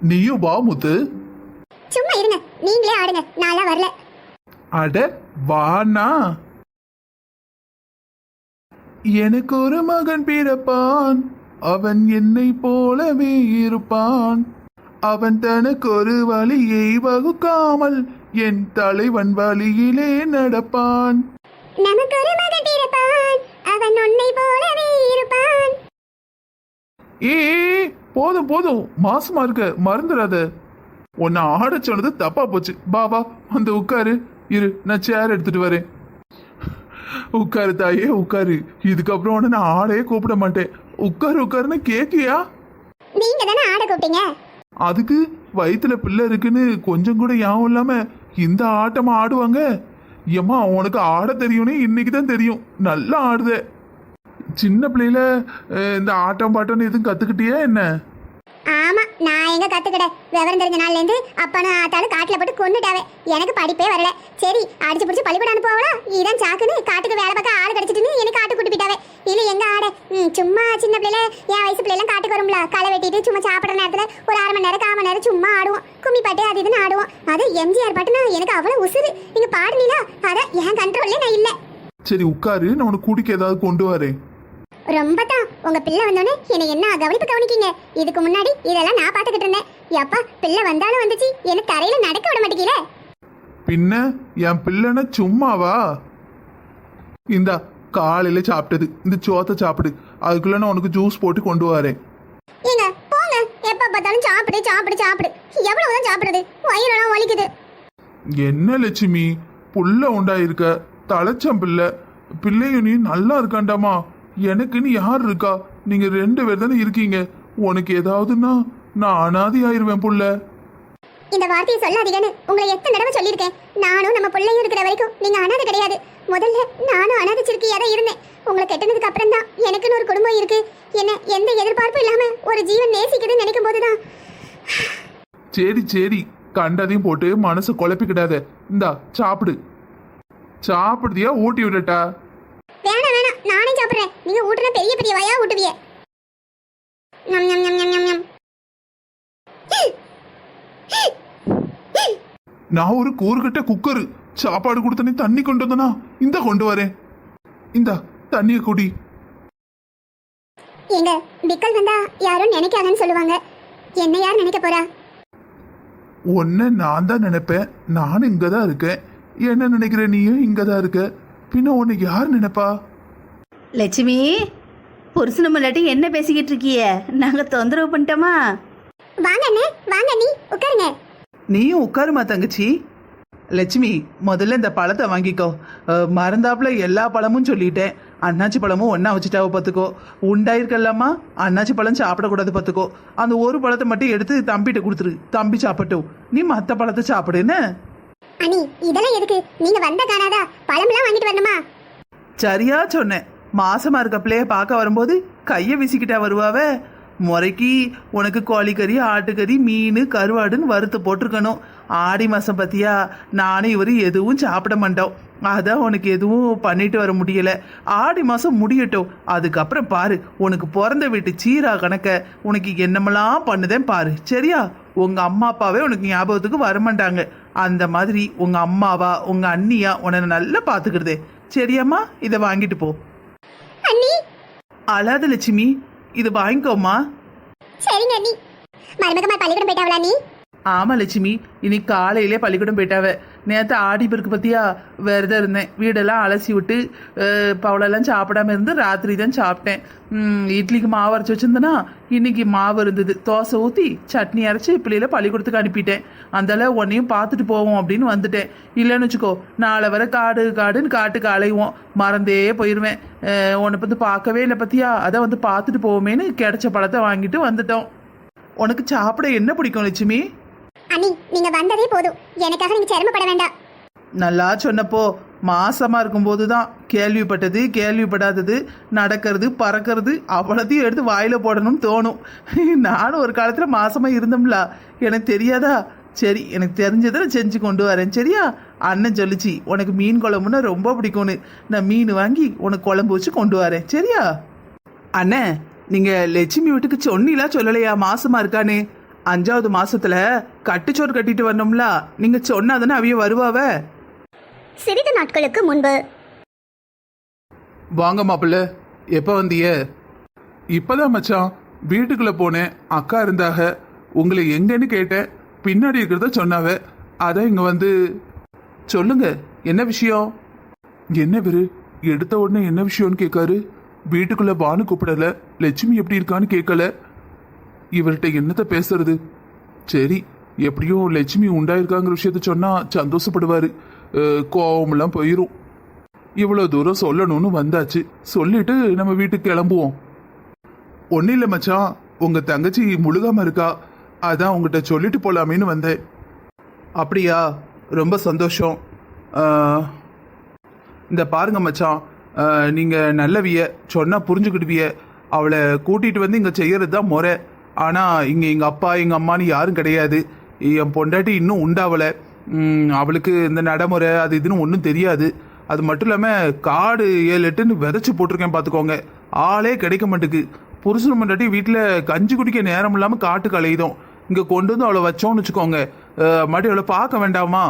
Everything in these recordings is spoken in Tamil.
நீயும் வா முத்து. சும்மா இருங்க. நீங்களே ஆடுங்க. நான்லாம் வரல. அட வானா எனக்கு ஒரு மகன் பிறப்பான். அவன் என்னை போலவே இருப்பான். அவன் தனக்கு ஒரு வழியை வகுக்காமல் என் தலைவன் வழியிலே நடப்பான். நமக்கு ஒரு மகன் பிறப்பான். அவன் உன்னை போலவே இருப்பான். ஏ போதும் போதும். மாசமா இருக்க மறந்துடாத உன்னை ஆட சொன்னது தப்பா போச்சு. பா வா வந்து உட்காரு. இரு நான் சேர் எடுத்துட்டு வரேன். உட்காரு தாயே உட்காரு. இதுக்கப்புறம் உன்னை நான் ஆடையே கூப்பிட மாட்டேன். உட்காரு உட்காருன்னு கேக்கியா நீங்க தானே ஆட கூப்பிட்டீங்க? அதுக்கு வயித்துல பிள்ளை இருக்குன்னு கொஞ்சம் கூட ஞாபகம் இல்லாம இந்த ஆட்டமா ஆடுவாங்க? ஏம்மா உனக்கு ஆட தெரியும்னு இன்னைக்கு தான் தெரியும். நல்லா ஆடுத. சின்ன பிள்ளையில இந்த ஆட்டம் பாட்டம்னு எதுவும் கத்துக்கிட்டியா என்ன? ஆமா நான் எங்க கத்துக்கிட விவரம் தெரிஞ்ச நாள்ல இருந்து அப்பனும் ஆத்தாலும் காட்டுல போட்டு கொண்டுட்டாவே எனக்கு படிப்பே வரல. சரி அடிச்சு பிடிச்சு பள்ளிக்கூடம் அனுப்புவாங்களா இதான் சாக்குன்னு காட்டுக்கு வேலை பார்க்க ஆள் கிடைச்சிட்டுன்னு எனக்கு காட்டு கூட்டி போயிட்டாவே. இல்ல எங்க ஆட? சும்மா சின்ன பிள்ளைல என் வயசு பிள்ளைலாம் காட்டுக்கு வரும்ல. களை வெட்டிட்டு சும்மா சாப்பிடுற நேரத்துல ஒரு அரை மணி நேரம் கால் மணி நேரம் சும்மா ஆடுவோம். கும்மி பாட்டு அது இதுன்னு ஆடுவோம். அது எம்ஜிஆர் பாட்டுனா எனக்கு அவ்வளவு உசுறு. நீங்க பாடுனீங்களா? அதான் என் கண்ட்ரோல்ல நான் இல்ல. சரி உட்காரு. நான் உனக்கு குடிக்க ஏதாவது கொண்டு வரேன். ரொம்ப தான் உங்க பிள்ளை வந்தோடனே என்னை என்ன கவனிப்பு கவனிக்கீங்க இதுக்கு முன்னாடி இதெல்லாம் நான் பாத்துக்கிட்டு இருந்தேன். எப்பா பிள்ளை வந்தாலும் வந்துச்சு. என்ன தரையில நடக்க விட மாட்டேங்கல பின்ன என் பிள்ளைன சும்மாவா? இந்தா காலையில சாப்பிட்டது. இந்த சோத்தை சாப்பிடு. அதுக்குள்ள நான் உனக்கு ஜூஸ் போட்டு கொண்டு வரேன். ஏங்க போங்க. எப்ப பார்த்தாலும் சாப்பிடு சாப்பிடு சாப்பிடு. எவ்வளவுதான் சாப்பிடுறது? வயிறெல்லாம் வலிக்குது. என்ன லட்சுமி? புள்ள உண்டாயிருக்க. தலைச்சம் பிள்ளை. பிள்ளையும் நீ நல்லா இருக்காண்டாமா? எனக்குன்னு யார் இருக்கா? நீங்க ரெண்டு பேர் தானே இருக்கீங்க. உனக்கு ஏதாவதுன்னா நான் அனாதி ஆயிருவேன் புள்ள. இந்த வார்த்தையை சொல்லாதீங்கன்னு உங்களை எத்தனை தடவை சொல்லியிருக்கேன். நானும் நம்ம பிள்ளையும் இருக்கிற வரைக்கும் நீங்க அனாதை கிடையாது. முதல்ல நானும் அனாதைச்சிருக்கியா தான் இருந்தேன். உங்களை கெட்டதுக்கு அப்புறம் தான் எனக்குன்னு ஒரு குடும்பம் இருக்கு. என்ன எந்த எதிர்பார்ப்பும் இல்லாம ஒரு ஜீவன் நேசிக்குதுன்னு நினைக்கும் போதுதான். சரி சரி. கண்டதையும் போட்டு மனசை குழப்பிக்கிடாத. இந்தா சாப்பிடு. சாப்பிடுதியா? ஊட்டி விடட்டா வேணாம் வேணாம் நானே சாப்பிடுறேன் நீங்க ஊட்டுன பெரிய பெரிய வாயா ஊட்டுவிய. ஞம் ஞம் ஞம் ஞம் ஞம் நான் ஒரு கூறுகட்ட குக்கரு. சாப்பாடு கொடுத்தனே தண்ணி கொண்டு வந்தனா? இந்த கொண்டு வரேன். இந்தா தண்ணியை குடி. எங்க விக்கல் வந்தா யாரும் நினைக்காதன்னு சொல்லுவாங்க. என்ன யார் நினைக்க போறா? உன்னை நான் தான் நினைப்பேன். நானும் இங்க தான் இருக்கேன். என்ன நினைக்கிற நீயும் இங்க தான் இருக்க. பின்ன உன்னை யார் நினைப்பா? லட்சுமி புருஷனை முன்னாடி என்ன பேசிக்கிட்டு இருக்கிய? நாங்க தொந்தரவு பண்ணிட்டோமா? வாங்க அண்ணே வாங்க நீ உட்காருங்க. நீயும் உட்காருமா தங்கச்சி? லட்சுமி முதல்ல இந்த பழத்தை வாங்கிக்கோ. அஹ், மறந்தாப்புல எல்லா பழமும் சொல்லிட்டேன். அண்ணாச்சி பழமும் ஒன்றா வச்சுட்டாவ பார்த்துக்கோ உண்டாயிருக்கல்லாமா அண்ணாச்சி பழம் சாப்பிடக்கூடாது பார்த்துக்கோ அந்த ஒரு பழத்தை மட்டும் எடுத்து தம்பிகிட்ட கொடுத்துரு. தம்பி சாப்பிட்டும். நீ மற்ற பழத்தை சாப்பிடுன்னு அனி இதெல்லாம் எதுக்கு? நீங்க வந்த காணாதா? பழமெல்லாம் வாங்கிட்டு வரணுமா? சரியா சொன்னேன் மாசமா இருக்க பிள்ளைய பார்க்க வரும்போது கையை வீசிக்கிட்டா வருவாவ? முறைக்கு உனக்கு கோழிக்கறி ஆட்டுக்கறி மீன் கருவாடுன்னு வறுத்து போட்டிருக்கணும். ஆடி மாதம் பத்தியா நானும் இவரு எதுவும் சாப்பிட மாட்டோம். அதான் உனக்கு எதுவும் பண்ணிட்டு வர முடியல. ஆடி மாதம் முடியட்டும். அதுக்கப்புறம் பாரு உனக்கு பிறந்த வீட்டு சீரா கணக்க உனக்கு என்னமெல்லாம் பண்ணுதேன் பாரு. சரியா? உங்க அம்மா அப்பாவே உனக்கு ஞாபகத்துக்கு வரமாட்டாங்க. அந்த மாதிரி உங்க அம்மாவா உங்க அண்ணியா உன்னை நல்லா பாத்துக்கிறதே சரியாம்மா? இதை வாங்கிட்டு போ. அண்ணி. அழாத லட்சுமி இது வாங்கிக்கோமா? சரிங்க அண்ணி. மருமகமா பள்ளிக்கூடம் போயிட்டாவளா நீ ஆமா லட்சுமி. இன்னைக்கு காலையிலே பள்ளிக்கூடம் போயிட்டாவ. நேற்று ஆடி பெருக்கு பத்தியா விரதம் இருந்தேன். வீடெல்லாம் அலசி விட்டு பவளெல்லாம் சாப்பிடாம இருந்து ராத்திரி தான் சாப்பிட்டேன். இட்லிக்கு மாவு அரைச்சி வச்சிருந்தேன்னா இன்னைக்கு மாவு இருந்தது. தோசை ஊற்றி சட்னி அரைச்சி பிள்ளையில பள்ளிக்கூடத்துக்கு அனுப்பிட்டேன். அந்தால உன்னையும் பார்த்துட்டு போவோம் அப்படின்னு வந்துட்டேன். இல்லைன்னு வச்சுக்கோ நாளை வர காடு காடுன்னு காட்டுக்கு அலைவோம். மறந்தே போயிடுவேன் உன்னை வந்து பார்க்கவே இல்லை பத்தியா? அதை வந்து பார்த்துட்டு போவோமேன்னு கிடைச்ச பழத்தை வாங்கிட்டு வந்துட்டோம். உனக்கு சாப்பிட என்ன பிடிக்கும் லட்சுமி? அண்ணி நீங்க வந்ததே போதும். எனக்காக நீங்க சிரமப்பட வேண்டாம். நல்லா சொன்னப்போ மாசமா இருக்கும்போது தான் கேள்விப்பட்டது கேள்விப்படாதது நடக்கிறது பறக்கிறது அவ்வளோத்தையும் எடுத்து வாயில போடணும்னு தோணும். நானும் ஒரு காலத்துல மாசமா இருந்தோம்ல எனக்கு தெரியாதா? சரி எனக்கு தெரிஞ்சதை நான் செஞ்சு கொண்டு வரேன் சரியா? அண்ணன் சொல்லிச்சு உனக்கு மீன் குழம்புன்னா ரொம்ப பிடிக்கும்னு. நான் மீன் வாங்கி உனக்கு குழம்பு வச்சு கொண்டு வரேன் சரியா? அண்ணே நீங்க லட்சுமி வீட்டுக்கு சொன்னீங்களா சொல்லலையா? மாசமா இருக்கானே அஞ்சாவது மாசத்துல கட்டுச்சோறு கட்டிட்டு வரணும்ல. நீங்க சொன்னாதானே அவிய வருவாவ? சிறிது நாட்களுக்கு முன்பு. வாங்க மாப்பிள்ள எப்போ வந்தீங்க இப்பதான் மச்சான் வீட்டுக்குள்ள போனேன். அக்கா இருந்தாக உங்களை எங்கன்னு கேட்டேன். பின்னாடி இருக்கிறத சொன்னாவ. அதான் இங்க வந்து சொல்லுங்க என்ன விஷயம்? என்ன விரு எடுத்த உடனே என்ன விஷயம்னு கேட்காரு வீட்டுக்குள்ள பானு கூப்பிடல. லட்சுமி எப்படி இருக்கான்னு கேட்கல இவர்கிட்ட என்னத்த பேசுறது? சரி எப்படியும் லட்சுமி உண்டாயிருக்காங்கிற விஷயத்த சொன்னா சந்தோஷப்படுவாரு. அஹ், போயிரும். இவ்வளோ தூரம் சொல்லணும்னு வந்தாச்சு. சொல்லிட்டு நம்ம வீட்டுக்கு கிளம்புவோம். ஒன்றும் இல்லை மச்சான். உங்கள் தங்கச்சி முழுகாம இருக்கா. அதான் உங்ககிட்ட சொல்லிட்டு போலாமேன்னு வந்தேன். அப்படியா? ரொம்ப சந்தோஷம். இந்த பாருங்க மச்சான். நீங்கள் நீங்க நல்லவிய சொன்னா புரிஞ்சுக்கிடுவிய. அவளை கூட்டிட்டு வந்து இங்க செய்யறது தான் முறை. ஆனால் இங்கே எங்கள் அப்பா எங்கள் அம்மான்னு யாரும் கிடையாது. என் பொண்டாட்டி இன்னும் உண்டாவல அவளுக்கு இந்த நடைமுறை அது இதுன்னு ஒன்றும் தெரியாது. அது மட்டும் இல்லாமல் காடு ஏழு எட்டுன்னு விதைச்சி போட்டிருக்கேன் பார்த்துக்கோங்க ஆளே கிடைக்க மாட்டேக்கு புருஷன் பொண்டாட்டி வீட்டில் கஞ்சி குடிக்க நேரம் இல்லாமல் காட்டுக்கு அலையுதோம் இங்கே கொண்டு வந்து அவளை வச்சோம்னு வச்சுக்கோங்க. மறுபடியும் அவளை பார்க்க வேண்டாமா?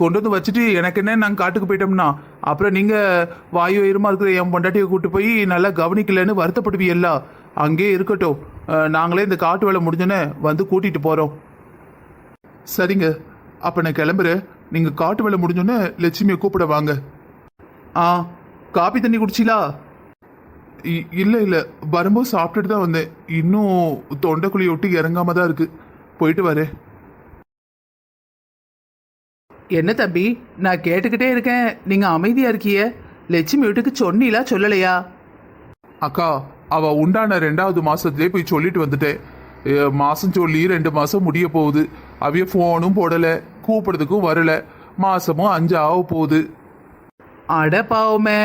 கொண்டு வந்து வச்சுட்டு எனக்கு என்ன நாங்கள் காட்டுக்கு போயிட்டோம்னா? அப்புறம் நீங்கள் வாயு உயரமாக இருக்கிற என் பொண்டாட்டியை கூப்பிட்டு போய் நல்லா கவனிக்கலன்னு வருத்தப்படுவீல்ல அங்கேயே இருக்கட்டும். நாங்களே இந்த காட்டு வேலை முடிஞ்சோன்னே வந்து கூட்டிகிட்டு போகிறோம் சரிங்க. அப்போ நான் கிளம்புறேன். நீங்கள் காட்டு வேலை முடிஞ்சோன்னே லட்சுமியை கூப்பிட வாங்க. ஆ காப்பி தண்ணி குடிச்சிலா இல்ல இல்ல. வரும்போது சாப்பிட்டுட்டு தான் வந்தேன். இன்னும் தொண்டைக்குழியை விட்டு இறங்காம தான் இருக்கு. போயிட்டு வரேன். என்ன தம்பி? நான் கேட்டுக்கிட்டே இருக்கேன். நீங்க அமைதியா இருக்கிய. லட்சுமி வீட்டுக்கு சொன்னீங்களா சொல்லலையா? அக்கா அவ உண்டான ரெண்டாவது மாசத்துலயே போய் சொல்லிட்டு வந்துட்டேன் மாசம் சொல்லி ரெண்டு மாசம் முடிய போகுது. அவைய ஃபோனும் போடல. கூப்பிடுறதுக்கும் வரல. மாசமும் அஞ்சு ஆக போகுது. அட பாவமே.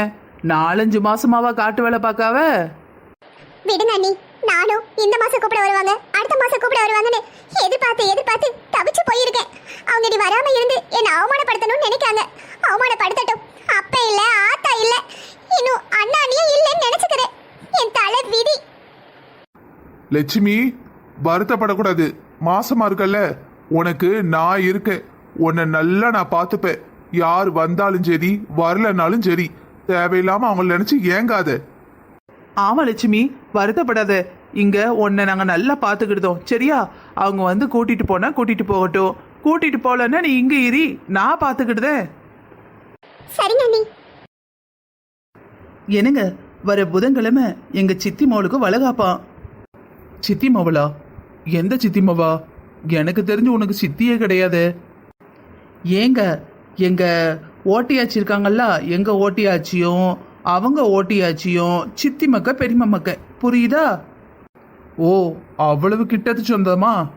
நாலஞ்சு மாசமாவா காட்டு வேலை பார்க்காவ? விடுங்க அண்ணி. நானும் இந்த மாசம் கூப்பிட வருவாங்க. அடுத்த மாசம் கூப்பிட வருவாங்கன்னு எதிர்பார்த்து எதிர்பார்த்து தவிச்சு போயிருக்கேன். அவங்க நீ வராம இருந்து என்னை அவமானப்படுத்தணும்னு நினைக்காங்க. அவமானப்படுத்தட்டும். அப்ப இல்ல ஆத்தா இல்ல. இன்னும் அண்ணா அண்ணியும் இல்லைன்னு நினைச்சுக்கிறேன். என் தலை விதி. லட்சுமி வருத்தப்படக்கூடாது. மாசமா இருக்கல்ல? உனக்கு நான் இருக்கேன். உன்னை நல்லா நான் பார்த்துப்பேன். யார் வந்தாலும் சரி வரலனாலும் சரி தேவையில்லாம அவங்கள நினைச்சு ஏங்காத. ஆமா லட்சுமி வருத்தப்படாத. இங்க உன்னை நாங்க நல்லா பாத்துக்கிட்டோம் சரியா? அவங்க வந்து கூட்டிட்டு போனா கூட்டிட்டு போகட்டும். கூட்டிட்டு போலன்னா நீ இங்க இரி. நான் பாத்துக்கிட்டுதேன் சரிங்க என்னங்க? வர புதன்கிழமை எங்க சித்தி மவளுக்கு வளகாப்பான் சித்தி மவளா? எந்த சித்தி மவா? எனக்கு தெரிஞ்சு உனக்கு சித்தியே கிடையாது. ஏங்க எங்க ஓட்டியாச்சி இருக்காங்கல்ல எங்க ஓட்டியாச்சியும் அவங்க ஓட்டியாச்சியும் சித்தி மக்க பெரியம்மா மக்க. புரியுதா? ஓ அவ்வளவு கிட்டத்து சொந்தமா?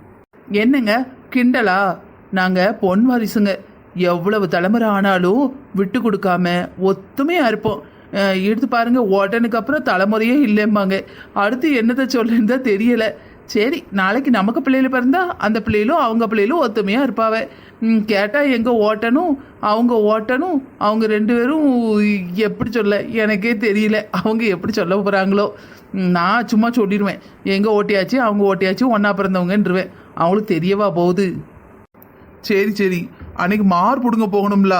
என்னங்க கிண்டலா? நாங்க பொன் வாரிசுங்க. எவ்வளவு தலைமுறை ஆனாலும் விட்டு கொடுக்காம ஒத்துமையா இருப்போம். எடுத்து பாருங்க ஓட்டனுக்கு அப்புறம் தலைமுறையே இல்லைம்பாங்க. அடுத்து என்னத்தை சொல்லுன்னு தெரியல. சரி நாளைக்கு நமக்கு பிள்ளைகள் பிறந்தா அந்த பிள்ளைகளும் அவங்க பிள்ளைகளும் ஒத்துமையா இருப்பாவ. கேட்டால் கேட்டா எங்க ஓட்டணும்? அவங்க ஓட்டணும்? அவங்க ரெண்டு பேரும் எப்படி சொல்ல எனக்கே தெரியல. அவங்க எப்படி சொல்ல போறாங்களோ. நான் சும்மா சொல்லிடுவேன் எங்க ஓட்டியாச்சு அவங்க ஓட்டியாச்சு ஒன்னா பிறந்தவங்கன்றுவேன். அவங்களுக்கு தெரியவா போகுது. சரி சரி. அன்னைக்கு மார் பிடுங்க போகணும்ல?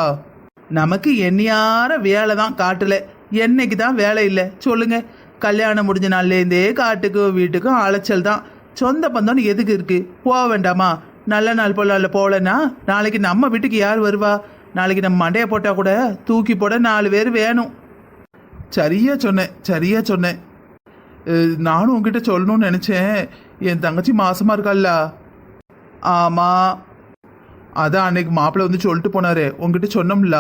நமக்கு என்னையார வேலை தான் காட்டில். என்னைக்கு தான் வேலை இல்லை. சொல்லுங்க. கல்யாணம் முடிஞ்ச நாள்லேருந்தே காட்டுக்கும் வீட்டுக்கும் அலைச்சல் தான். சொந்த பந்தம்னு எதுக்கு இருக்கு? போக வேண்டாமா? நல்ல நாள் போல போகலன்னா நாளைக்கு நம்ம வீட்டுக்கு யார் வருவா? நாளைக்கு நம்ம மண்டையை போட்டால் கூட தூக்கி போட நாலு பேர் வேணும். சரியா சொன்னேன் சரியா சொன்னேன். நானும் உங்ககிட்ட சொல்லணும்னு நினச்சேன். என் தங்கச்சி மாசமாக இருக்கால்ல ஆமாம் அதான் அன்னைக்கு மாப்பிள்ளை வந்து சொல்லிட்டு போனாரு. உங்ககிட்ட சொன்னோம்ல.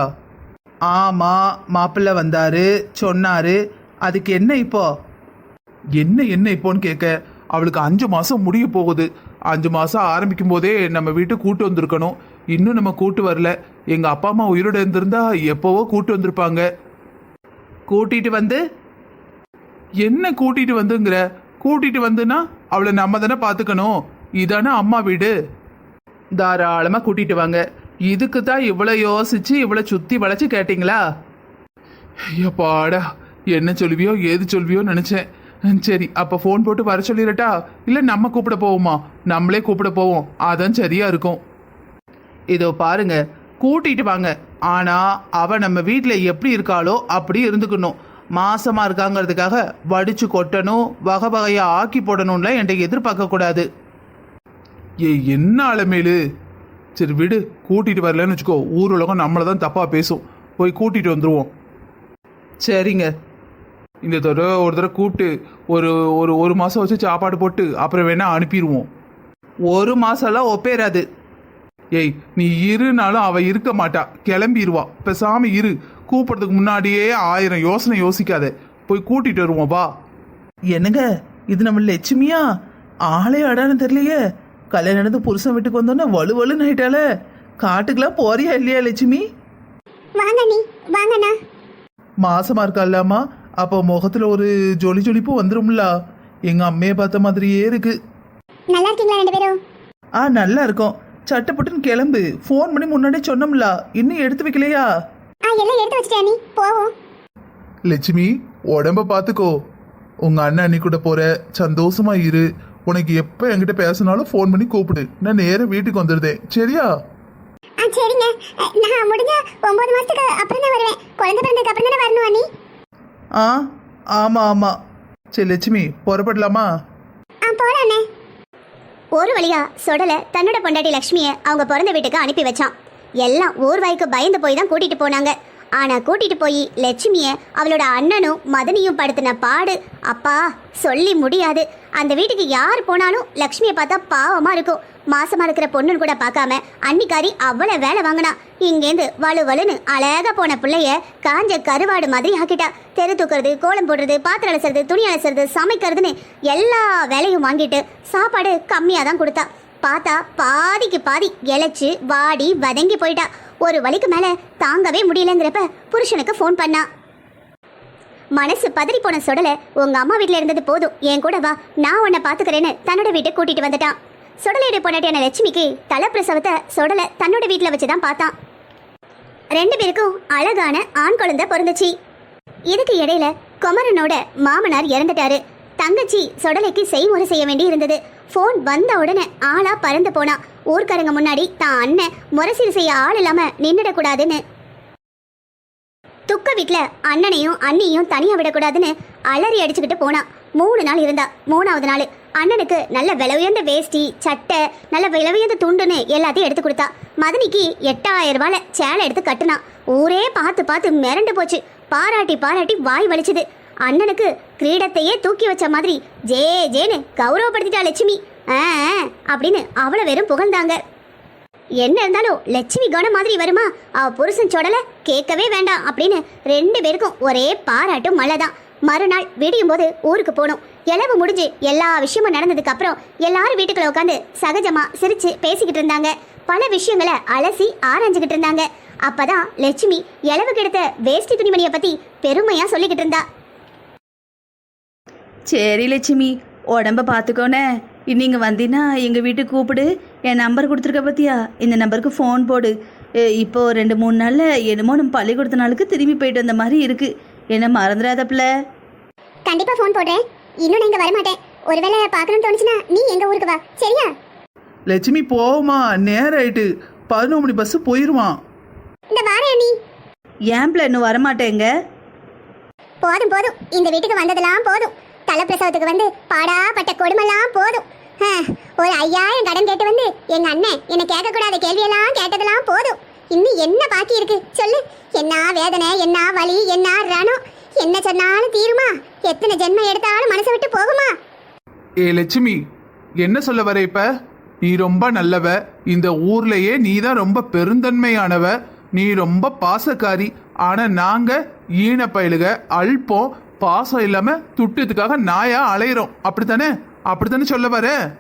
ஆமா மாப்பிள்ளை வந்தாரு சொன்னாரு. அதுக்கு என்ன இப்போ? என்ன என்ன இப்போன்னு கேட்க அவளுக்கு அஞ்சு மாசம் முடிய போகுது. அஞ்சு மாசம் ஆரம்பிக்கும் போதே நம்ம வீட்டு கூட்டு வந்திருக்கணும். இன்னும் நம்ம கூட்டு வரல. எங்க அப்பா அம்மா உயிரோட இருந்திருந்தா எப்பவோ கூட்டு வந்திருப்பாங்க. கூட்டிட்டு வந்து? என்ன கூட்டிட்டு வந்துங்கிற? கூட்டிட்டு வந்துன்னா அவளை நம்ம தானே பாத்துக்கணும் இதானே அம்மா வீடு. தாராளமா கூட்டிட்டு வாங்க. இதுக்கு தான் இவ்வளோ யோசிச்சு இவ்வளோ சுற்றி வளைச்சு கேட்டிங்களா? ஐயப்பாடா என்ன சொல்வியோ ஏது சொல்வியோ நினச்சேன். சரி அப்போ ஃபோன் போட்டு வர சொல்லிடட்டா? இல்லை நம்ம கூப்பிட போவோமா? நம்மளே கூப்பிட போவோம். அதான் சரியா இருக்கும். இதோ பாருங்க கூட்டிட்டு வாங்க. ஆனால் அவன் நம்ம வீட்டில் எப்படி இருக்காளோ அப்படி இருந்துக்கணும். மாசமா இருக்காங்கிறதுக்காக வடிச்சு கொட்டணும் வகை வகையா ஆக்கி போடணும்ல என்கிட்ட எதிர்பார்க்க கூடாது ஏ என்ன அலமேலு? சரி விடு கூட்டிட்டு வரலன்னு வச்சுக்கோ. ஊர் உலகம் நம்மளை தான் தப்பாக பேசும். போய் கூட்டிட்டு வந்துடுவோம் சரிங்க. இந்த தடவை ஒரு தடவை கூப்பிட்டு ஒரு ஒரு ஒரு மாதம் வச்சு சாப்பாடு போட்டு அப்புறம் வேணால் அனுப்பிடுவோம். ஒரு மாதம்லாம் ஒப்பேராது ஏய் நீ இருனாலும் அவள் இருக்க மாட்டா. கிளம்பிடுவா பேசாமல் இரு. கூப்பிட்றதுக்கு முன்னாடியே ஆயிரம் யோசனை யோசிக்காத. போய் கூட்டிட்டு வருவோம் வா. என்னங்க? இது நம்ம லட்சுமியா? ஆளே அடான்னு தெரியலையே. கல்யாணம் நடந்து புருஷன் வீட்டுக்கு வந்தோன்னே வலு வலுன்னு ஆயிட்டால காட்டுக்கெல்லாம் போறியா இல்லையா லட்சுமி? வாங்க நீ வாங்கண்ணா மாசமா இருக்கால்லாமா அப்போ முகத்துல ஒரு ஜொலி ஜொலிப்பு வந்துரும்ல. எங்க அம்மையை பார்த்த மாதிரியே இருக்கு. நல்லா இருக்கீங்களா ரெண்டு பேரும்? ஆ நல்லா இருக்கும். சட்டப்பட்டுன்னு கிளம்பு. ஃபோன் பண்ணி முன்னாடியே சொன்னோம்ல. இன்னும் எடுத்து வைக்கலையா? ஆ எல்லாம் எடுத்து வச்சிட்டேன் நீ போவோம். லட்சுமி உடம்ப பார்த்துக்கோ. உங்க அண்ணன் அண்ணி கூட போற சந்தோஷமா இரு. உனக்கு எப்ப என்கிட்ட பேசினாலும் ஃபோன் பண்ணி கூப்பிடு. நான் நேரா வீட்டுக்கு வந்துடுதேன் சரியா? ஆ சரிங்க. நான் முடிஞ்ச ஒன்பது மாசத்துக்கு அப்புறம் தான் வருவேன். குழந்தை பிறந்ததுக்கு அப்புறம் தானே வரணும் அண்ணி? ஆ ஆமா ஆமா. சரி லட்சுமி புறப்படலாமா? ஆ போலாண்ணே ஒரு வழியா சொடல தன்னோட பொண்டாட்டி லக்ஷ்மியை அவங்க பிறந்த வீட்டுக்கு அனுப்பி வச்சான். எல்லாம் ஊர்வாய்க்கு பயந்து போய் தான் கூட்டிட்டு போனாங்க. ஆனா கூட்டிட்டு போய் லட்சுமிய அவளோட அண்ணனும் மதனியும் படுத்தின பாடு அப்பா சொல்லி முடியாது. அந்த வீட்டுக்கு யார் போனாலும் லக்ஷ்மியை பார்த்தா பாவமா இருக்கும். மாசமா இருக்கிற பொண்ணுன்னு கூட பார்க்காம அன்னிக்காரி அவ்வளோ வேலை வாங்கினா. இங்கேருந்து வலு வலுன்னு அழகா போன பிள்ளைய காஞ்ச கருவாடு மாதிரி ஆக்கிட்டா. தெரு தூக்குறது கோலம் போடுறது பாத்திரம் அலசுறது துணி அலசுறது சமைக்கிறதுன்னு எல்லா வேலையும் வாங்கிட்டு சாப்பாடு கம்மியாக தான் கொடுத்தா. பார்த்தா பாதிக்கு பாதி இழைச்சி வாடி வதங்கி போயிட்டா. ஒரு வழிக்கு மேலே தாங்கவே முடியலங்கிறப்ப புருஷனுக்கு ஃபோன் பண்ணா. மனசு பதறி போன சொடல உங்க அம்மா வீட்டில் இருந்தது போதும். என் கூட வா. நான் உன்னை பாத்துக்கிறேன்னு தன்னோட வீட்டுக்கு கூட்டிட்டு வந்துட்டான். சொடலையுடைய பொண்டாட்டியான லட்சுமிக்கு தலைப்பிரசவத்தை சுடலை தன்னோட வீட்டுல வச்சுதான் பார்த்தான். ரெண்டு பேருக்கும் அழகான ஆண் குழந்தை பிறந்துச்சு. இதுக்கு இடையில குமரனோட மாமனார் இறந்துட்டாரு. தங்கச்சி சுடலைக்கு செய்முறை செய்ய வேண்டி இருந்தது. ஃபோன் வந்த உடனே ஆளா பறந்து போனா. ஊர்க்காரங்க முன்னாடி தான் அண்ணன் முரசீல் செய்ய ஆள் இல்லாம நின்றுடக்கூடாதுன்னு துக்க வீட்டில் அண்ணனையும் அண்ணியும் தனியாக விடக்கூடாதுன்னு அலறி அடிச்சுக்கிட்டு போனா. மூணு நாள் இருந்தா மூணாவது நாள். அண்ணனுக்கு நல்ல விலை உயர்ந்த வேஷ்டி சட்டை நல்ல விலை உயர்ந்த துண்டுன்னு எல்லாத்தையும் எடுத்து கொடுத்தா. மதனிக்கு எட்டாயிரம் ரூபாயில் சேலை எடுத்து கட்டினான் ஊரே பார்த்து பார்த்து மிரண்டு போச்சு. பாராட்டி பாராட்டி வாய் வலிச்சுது. அண்ணனுக்கு கிரீடத்தையே தூக்கி வச்ச மாதிரி ஜே ஜேன்னு கௌரவப்படுத்திட்டா லட்சுமி. ஆ அப்படின்னு அவ்வளோ வெறும் புகழ்ந்தாங்க. என்ன இருந்தாலும் லட்சுமி கவனம் மாதிரி வருமா? அவ புருஷன் சொடலை கேட்கவே வேண்டாம் அப்படின்னு ரெண்டு பேருக்கும் ஒரே பாராட்டும் மழை தான் மறுநாள் விடியும் போது ஊருக்கு போனோம். இளவு முடிஞ்சு எல்லா விஷயமும் நடந்ததுக்கு அப்புறம் எல்லாரும் வீட்டுக்குள்ள உட்காந்து சகஜமா சிரிச்சு பேசிக்கிட்டு இருந்தாங்க. பல விஷயங்களை அலசி ஆராய்ஞ்சுக்கிட்டு இருந்தாங்க. அப்பதான் லட்சுமி இளவு எடுத்த வேஷ்டி துணிமணியை பத்தி பெருமையா சொல்லிக்கிட்டு இருந்தா. சரி லட்சுமி உடம்ப பார்த்துக்கோனே நீங்கள் வந்தீங்கன்னா எங்கள் வீட்டுக்கு கூப்பிடு. என் நம்பர் கொடுத்துருக்க பார்த்தியா இந்த நம்பருக்கு ஃபோன் போடு. எ, இப்போ ரெண்டு மூணு நாளில் என்னமோ நம்ம பள்ளிக்கூடத்து நாளுக்கு திரும்பி போயிட்டு வந்த மாதிரி இருக்குது என்ன மறந்துடாத பிள்ளை கண்டிப்பா ஃபோன் போடுறேன். இன்னும் நான் இங்க வரமாட்டேன். ஒருவேளை பார்க்கணும்னு தோணுச்சுன்னா நீ எங்க ஊருக்கு வா. சரியா? லட்சுமி போமா நேரம் ஆயிட்டு. பதினொரு மணி பஸ் போயிருவான். இந்த வாரேன் நீ. ஏன் பிள்ளை இன்னும் வரமாட்டேங்க? போதும் போதும். இந்த வீட்டுக்கு வந்ததெல்லாம் போதும். தலப்பிரசவத்துக்கு வந்து பாடாப்பட்ட கொடுமெல்லாம் போதும். ஒரு ஐயாயிரம் கடன் கேட்டு வந்து எங்க அண்ணன் என்னை கேட்கக்கூடாத கேள்வியெல்லாம் கேட்டதெல்லாம் போதும். இன்னும் என்ன பாக்கி இருக்கு? சொல்லு. என்ன வேதனை என்ன வலி என்ன ரணம்? என்ன சொன்னாலும் தீருமா? எத்தனை ஜென்மம் எடுத்தாலும் மனசை விட்டு போகுமா? ஏ லட்சுமி என்ன சொல்ல வர இப்ப? நீ ரொம்ப நல்லவ. இந்த ஊர்லயே நீ தான் ரொம்ப பெருந்தன்மையானவ. நீ ரொம்ப பாசக்காரி. ஆனா நாங்க ஈன பயலுக அல்பம் பாசம் இல்லாம துட்டத்துக்காக நாயா அலையிறோம். அப்படித்தானே? அப்படித்தானே சொல்ல வர?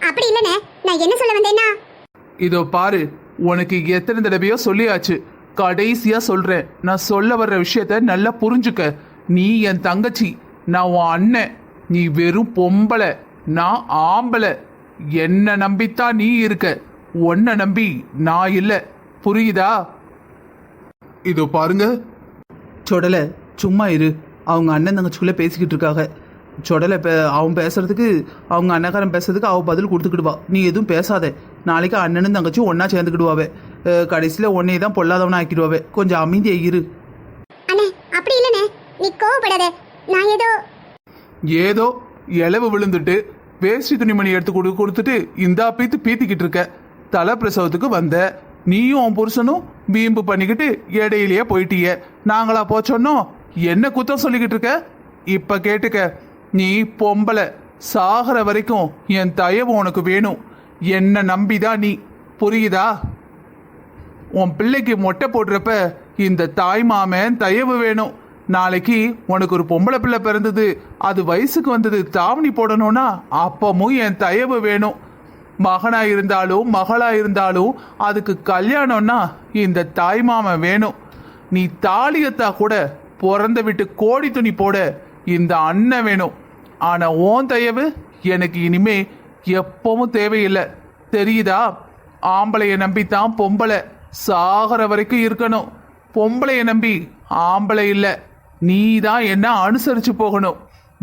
அப்படி இல்லைண்ணே நான் என்ன சொல்ல வந்தேன்னா? இதோ பாரு உனக்கு எத்தனை தடவையோ சொல்லியாச்சு. கடைசியா சொல்றேன். நான் சொல்ல வர்ற விஷயத்த நல்லா புரிஞ்சுக்க. நீ என் தங்கச்சி. நான் உன் அண்ணன். நீ வெறும் பொம்பளை. நான் ஆம்பளை. என்ன நம்பித்தான் நீ இருக்க. உன்னை நம்பி நான் இல்ல. புரியுதா? இதோ பாருங்க. சொடல சும்மா இரு. அவங்க அண்ணன் தங்கச்சிக்குள்ளே பேசிக்கிட்டு இருக்காங்க. சொடலை பே அவன் பேசுறதுக்கு அவங்க அண்ணக்காரன் பேசுறதுக்கு அவ பதில் கொடுத்துக்கிடுவா. நீ எதுவும் பேசாத. நாளைக்கு அண்ணனும் தங்கச்சியும் ஒன்றா சேர்ந்துக்கிடுவாவே. கடைசியில் உன்னையே தான் பொல்லாதவனா ஆக்கிடுவாவே. கொஞ்சம் அமைதியா இரு. அண்ணே அப்படி இல்லைண்ணே. நீ கோவப்படாத. நான் ஏதோ ஏதோ இலவு விழுந்துட்டு வேஷ்டி துணிமணி எடுத்து கொடு கொடுத்துட்டு இந்தா பீத்து பீத்திக்கிட்டு இருக்க. தலை பிரசவத்துக்கு வந்த. நீயும் உன் புருஷனும் வீம்பு பண்ணிக்கிட்டு இடையிலேயே போயிட்டிய. நாங்களா போச்சோன்னோம் என்ன குத்தம் சொல்லிக்கிட்டு இருக்க? இப்ப கேட்டுக்க. நீ பொம்பளை. சாகிற வரைக்கும் என் தயவு உனக்கு வேணும். என்ன நம்பிதான் நீ. புரியுதா? உன் பிள்ளைக்கு மொட்டை போடுறப்ப இந்த தாய் மாமன் தயவு வேணும். நாளைக்கு உனக்கு ஒரு பொம்பளை பிள்ளை பிறந்தது. அது வயசுக்கு வந்தது தாவணி போடணும்னா அப்பமும் என் தயவு வேணும். மகனா இருந்தாலும் மகளா இருந்தாலும் அதுக்கு கல்யாணம்னா இந்த தாய் மாமன் வேணும். நீ தாலியத்தா கூட பிறந்த விட்டு கோடி துணி போட இந்த அண்ணன் வேணும். ஆனா உன் தயவு எனக்கு இனிமே எப்பவும் தேவையில்லை. தெரியுதா? ஆம்பளைய நம்பித்தான் பொம்பளை சாகிற வரைக்கும் இருக்கணும். பொம்பளைய நம்பி ஆம்பளை இல்லை. நீ தான் என்ன அனுசரிச்சு போகணும்.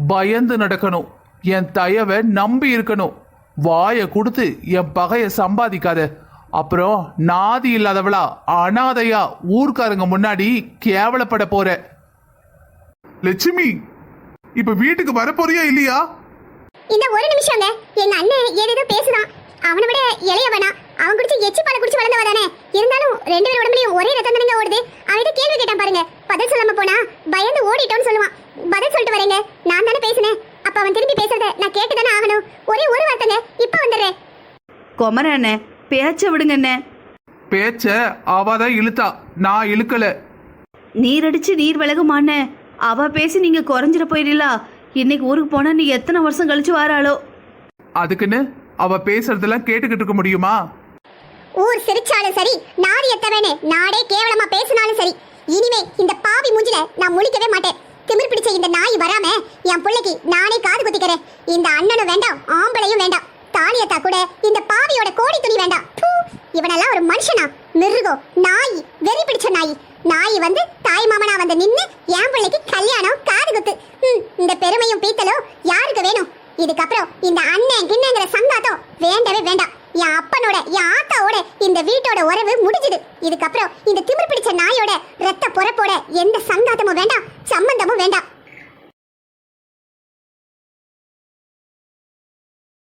பயந்து நடக்கணும். என் தயவை நம்பி இருக்கணும். வாயை கொடுத்து என் பகைய சம்பாதிக்காத. அப்புறம் நாதி இல்லாதவளா அனாதையா ஊர்க்காரங்க முன்னாடி கேவலப்பட போற. லட்சுமி இப்ப வீட்டுக்கு வரப்போறியா இல்லையா? இந்த ஒரு நிமிஷங்க எங்க அண்ணன் ஏதேதோ பேசுதான். அவனை விட இளையவனா. அவன் குடிச்சு எச்சி பாலை குடிச்சு வளர்ந்தவ தானே. இருந்தாலும் ரெண்டு பேர் உடம்புலயும் ஒரே ரத்தம் தானங்க ஓடுது. அவன்கிட்ட கேள்வி கேட்டான் பாருங்க. பதில் சொல்லாம போனா பயந்து ஓடிட்டோன்னு சொல்லுவான். பதில் சொல்லிட்டு வரேங்க. நான் தானே பேசினேன். அப்ப அவன் திரும்பி பேசுறத நான் கேட்டு தானே ஆகணும். ஒரே ஒரு வார்த்தைங்க. இப்ப வந்துடுறேன். குமர அண்ணே பேச்ச விடுங்க அண்ணே. பேச்ச அவதான் இழுத்தா? நான் இழுக்கல. நீரடிச்சு நீர் விலகுமாண்ணே அவ பேசி நீங்க குறைஞ்சிட போயிடலா. இன்னைக்கு ஊருக்கு போனா நீ எத்தனை வருஷம் கழிச்சு வாராளோ? அதுக்குன்னு அவ பேசுறதெல்லாம் கேட்டுக்கிட்டு இருக்க முடியுமா? ஊர் சிரிச்சாலும் சரி நாடு எத்தவனே நாடே கேவலமா பேசினாலும் சரி. இனிமே இந்த பாவி மூஞ்சில நான் முழிக்கவே மாட்டேன். திமிர் பிடிச்ச இந்த நாய் வராம என் பிள்ளைக்கு நானே காது குத்திக்கிறேன். இந்த அண்ணனும் வேண்டாம் ஆம்பளையும் வேண்டாம். தாலியத்தா கூட இந்த பாவியோட கோடி துணி வேண்டாம். இவனெல்லாம் ஒரு மனுஷனா? மிருகம் நாய் வெறி பிடிச்ச நாய். நாய் வந்து தாய் மாமனா வந்து நின்னு என் பிள்ளைக்கு கல்யாணம் காது குத்து. இந்த பெருமையும் பீத்தலும் யாருக்கு வேணும்? இதுக்கப்புறம் இந்த அண்ணன் கிண்ணங்கிற சங்காத்தம் வேண்டவே வேண்டாம். என் அப்பனோட என் ஆத்தாவோட இந்த வீட்டோட உறவு முடிஞ்சுது. இதுக்கப்புறம் இந்த திமிர் பிடிச்ச நாயோட ரத்த பொறப்போட எந்த சங்காத்தமும் வேண்டாம் சம்பந்தமும் வேண்டாம்.